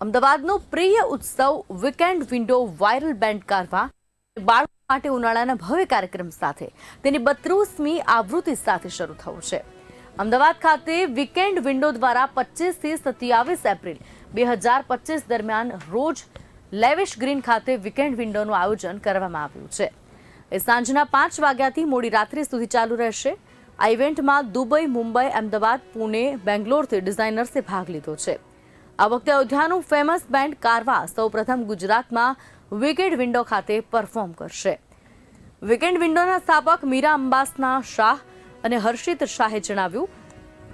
અમદાવાદનો પ્રિય ઉત્સવ weekend window viral band Kaarva બાળકો માટે ઉનાળાના ભવ્ય કાર્યક્રમ સાથે. તેની બત્રીસમી આવૃત્તિ સાથે શરૂ થયું છે. અમદાવાદ ખાતે વીકેન્ડ વિન્ડો દ્વારા પચીસથી સત્યાવીસ એપ્રિલ બે હજાર પચીસ દરમિયાન રોજ લેવિશ ગ્રીન ખાતે વીકેન્ડ વિન્ડોનું આયોજન કરવામાં આવ્યું છે. એ સાંજના પાંચ વાગ્યાથી મોડી રાત્રિ સુધી ચાલુ રહેશે. આ ઇવેન્ટમાં દુબઈ, મુંબઈ, અમદાવાદ, પુણે, બેંગ્લોરથી ડિઝાઇનર્સે ભાગ લીધો છે. આ વખતે અયોધ્યાનું ફેમસ બેન્ડ કારવા સૌપ્રથમ ગુજરાતમાં વિકેડ વિન્ડો ખાતે પરફોર્મ કરશે. વિકેન્ડ વિન્ડોના સ્થાપક મીરા અંબાસના શાહ અને હર્ષિત શાહે જણાવ્યું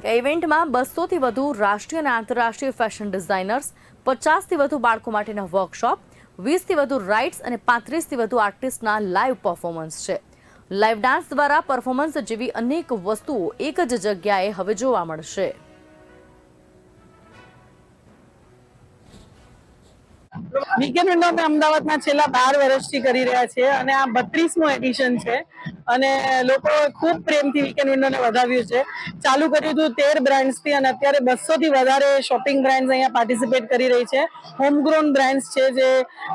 કે ઇવેન્ટમાં બસોથી વધુ રાષ્ટ્રીય અને આંતરરાષ્ટ્રીય ફેશન ડિઝાઇનર્સ પચાસથી વધુ બાળકો માટેના વર્કશોપ વીસથી વધુ રાઇડ્સ અને પાંત્રીસથી વધુ આર્ટિસ્ટના લાઈવ પરફોર્મન્સ છે. લાઈવ ડાન્સ દ્વારા પરફોર્મન્સ જેવી અનેક વસ્તુઓ એક જ જગ્યાએ હવે જોવા મળશે. વીકેન્ડ વિન્ડો અમે અમદાવાદમાં છેલ્લા બાર વર્ષથી કરી રહ્યા છીએ અને આ બત્રીસમું એડિશન છે. અને લોકો ખૂબ પ્રેમથી વીકેન્ડ વિન્ડોને વધાવ્યું છે. ચાલુ કર્યું હતું તેર બ્રાન્ડ્સથી અને અત્યારે બસોથી વધારે શોપિંગ બ્રાન્ડ્સ અહીંયા પાર્ટિસિપેટ કરી રહી છે. હોમગ્રોન બ્રાન્ડ્સ છે જે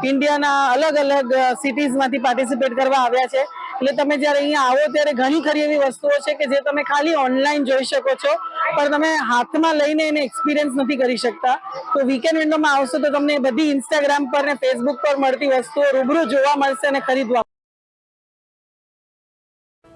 ઇન્ડિયાના અલગ અલગ સિટીઝમાંથી પાર્ટિસિપેટ કરવા આવ્યા છે. એટલે તમે જ્યારે અહીંયા આવો ત્યારે ઘણી ખરી એવી વસ્તુઓ છે કે જે તમે ખાલી ઓનલાઈન જોઈ શકો છો, પણ તમે હાથમાં લઈને એને એક્સપિરિયન્સ નથી કરી શકતા. તો વીકેન્ડ વિન્ડોમાં આવશો તો તમને બધી ઇન્સ્ટાગ્રામ પર ને ફેસબુક પર મળતી વસ્તુઓ રૂબરૂ જોવા મળશે અને ખરીદવા